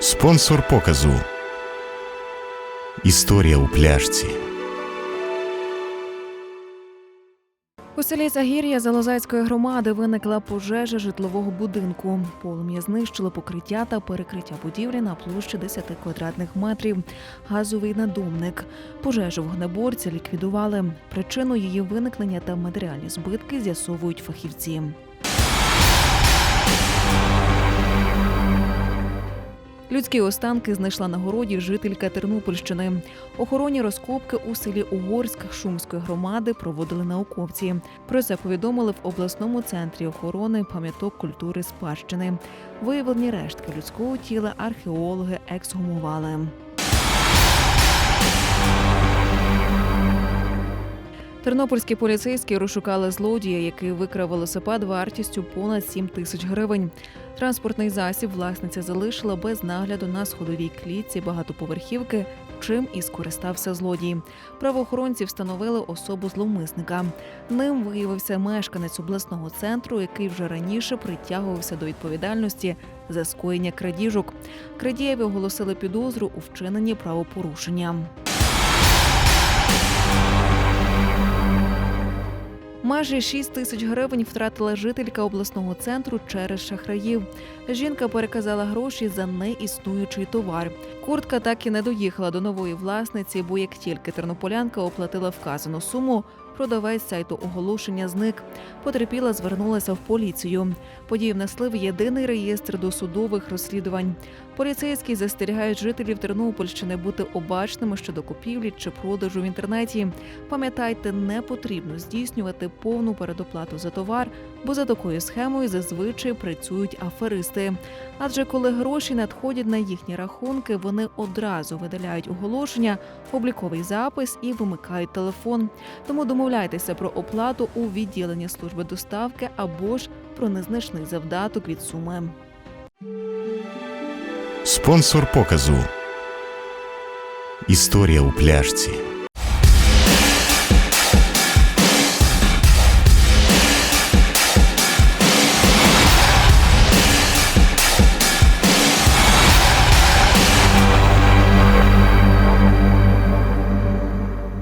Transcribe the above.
Спонсор показу. Історія у пляшці. У селі Загір'я Залозацької громади виникла пожежа житлового будинку. Полум'я знищило покриття та перекриття будівлі на площі 10 квадратних метрів. Газовий надомник. Пожежу вогнеборці ліквідували. Причину її виникнення та матеріальні збитки з'ясовують фахівці. Людські останки знайшла на городі жителька Тернопільщини. Охоронні розкопки у селі Угорськ Шумської громади проводили науковці. Про це повідомили в обласному центрі охорони пам'яток культури спадщини. Виявлені рештки людського тіла археологи ексгумували. Тернопільські поліцейські розшукали злодія, який викрав велосипед вартістю понад 7 тисяч гривень. Транспортний засіб власниця залишила без нагляду на сходовій клітці багатоповерхівки, чим і скористався злодій. Правоохоронці встановили особу зловмисника. Ним виявився мешканець обласного центру, який вже раніше притягувався до відповідальності за скоєння крадіжок. Крадієві оголосили підозру у вчиненні правопорушення. Майже 6 тисяч гривень втратила жителька обласного центру через шахраїв. Жінка переказала гроші за неіснуючий товар. Куртка так і не доїхала до нової власниці, бо як тільки тернополянка оплатила вказану суму, продавець сайту оголошення зник. Потерпіла звернулася в поліцію. Події внесли в єдиний реєстр досудових розслідувань. Поліцейські застерігають жителів Тернопільщини бути обачними щодо купівлі чи продажу в інтернеті. Пам'ятайте, не потрібно здійснювати повну передоплату за товар, бо за такою схемою зазвичай працюють аферисти. Адже коли гроші надходять на їхні рахунки, вони одразу видаляють оголошення, обліковий запис і вимикають телефон. Тому домовляйтеся про оплату у відділенні служби доставки або ж про незначний завдаток від суми. Спонсор показу. Історія у пляшці.